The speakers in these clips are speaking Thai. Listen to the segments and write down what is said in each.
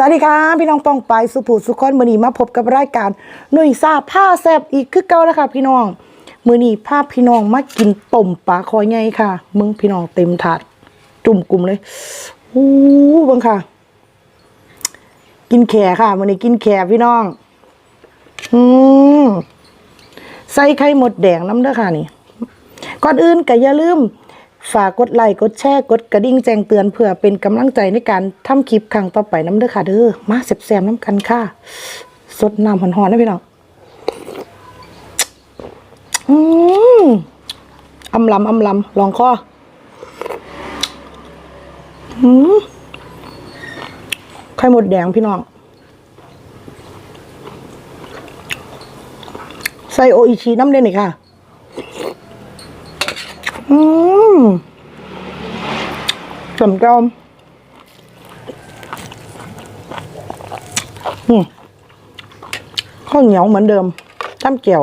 สวัสดีค่ะพี่น้องป้องไปสุภูสุขคนมือนีมาพบกับรายการหนุ่ยซาผ้าแซบอีกคือเก่าแล้วค่ะพี่น้องมือนีภาพพี่น้องมากินต้มปลาคอยไงค่ะ มึงพี่น้องเต็มถาด จุ่มกลุ่มเลยอู้บังค่ะ กินแขค่ะมือนีกินแขพี่น้อง อืมใส่ไข่หมดแดงน้ำเด้อค่ะนี่ ก่อนอื่นก็อย่าลืม ฝากกดไลค์กดแชร์กดกระดิ่งแจ้งเตือนเพื่อเป็นกำลังใจในการทำคลิปครั้งต่อไปน้ำเด้อค่ะเด้อมาแซ่บๆน้ำกันค่ะ สดน้ำหอนๆนะพี่น้องอืมอำลำอำลำลองคออืมไข่หมดแดงพี่น้องใส่โออิชิน้ำเด่นอีกค่ะ อืม สมกอมอืมข้าวเหนียวเหมือนเดิมจ้ำเกี่ยว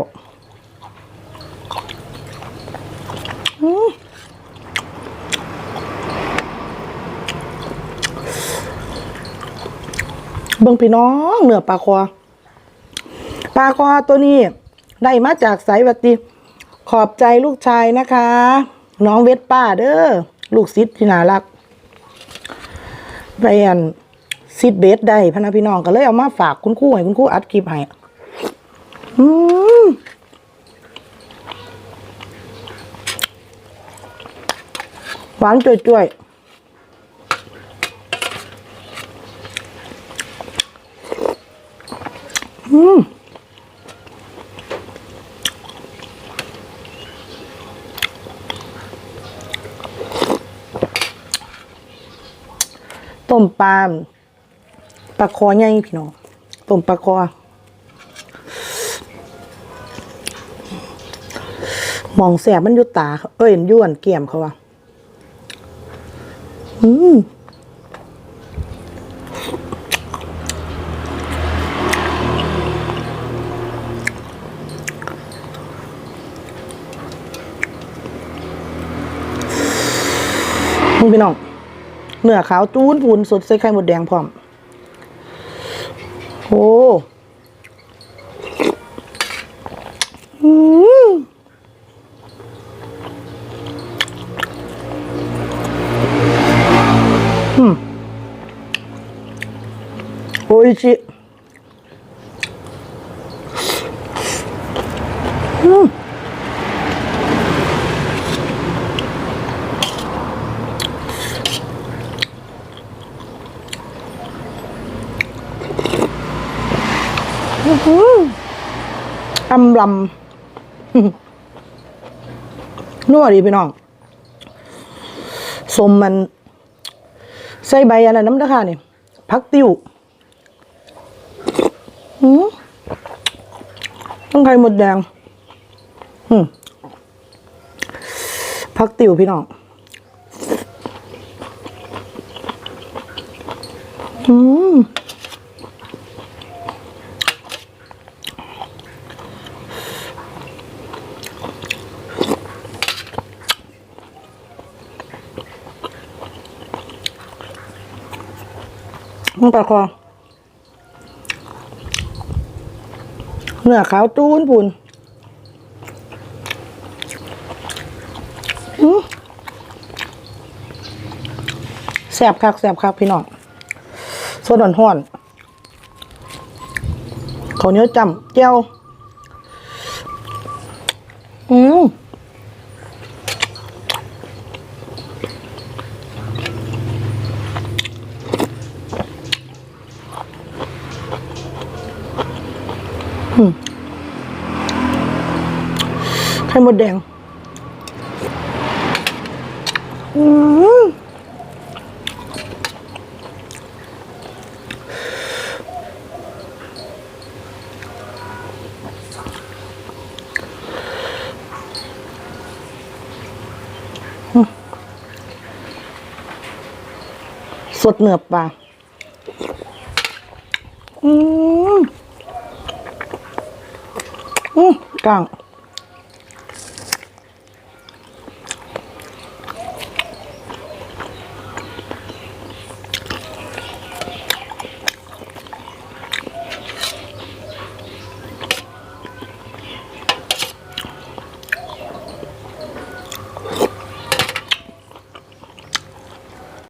เบิ่งพี่น้องเนื้อปลาคอปลาคอตัวนี้ ได้มาจากไสวัติขอบใจลูกชายนะคะ น้องเวทป้าเด้อลูกซิดที่น่ารักไปอันซิดเบสได้พนะพี่น้องก็เลยเอามาฝากคุณครูให้คุณครูอัดคลิปให้อืมหวานจ่วยๆอืม ต้มปลาปลาคอใหญ่พี่น้องต้มปลาคอหมองแสบมันอยู่ตา เอ้ยอยวนเกี่ยมเขาว่ะอืมพี่น้อง เนื้อขาวจูนปูนสดใส่ไข่หมดแดงพร้อมโอ้อืมอืมโอ้ยชิ อำลำนัวดีพี่น้องสมมัน ใส่ใบอะไรน้ำตาค่ะนี่พักติ้วหืมต้องไข่หมดแดงหืมพักติ้วพี่น้องอืม มันปลาคอเนื้อขาวจูนปูนแสบคักแสบคักพี่น้องสดห่อนๆข้าเนียวจำเจียวอืม ไข่มดแดง อืมสดเหนือปลา อืม อืมกลาง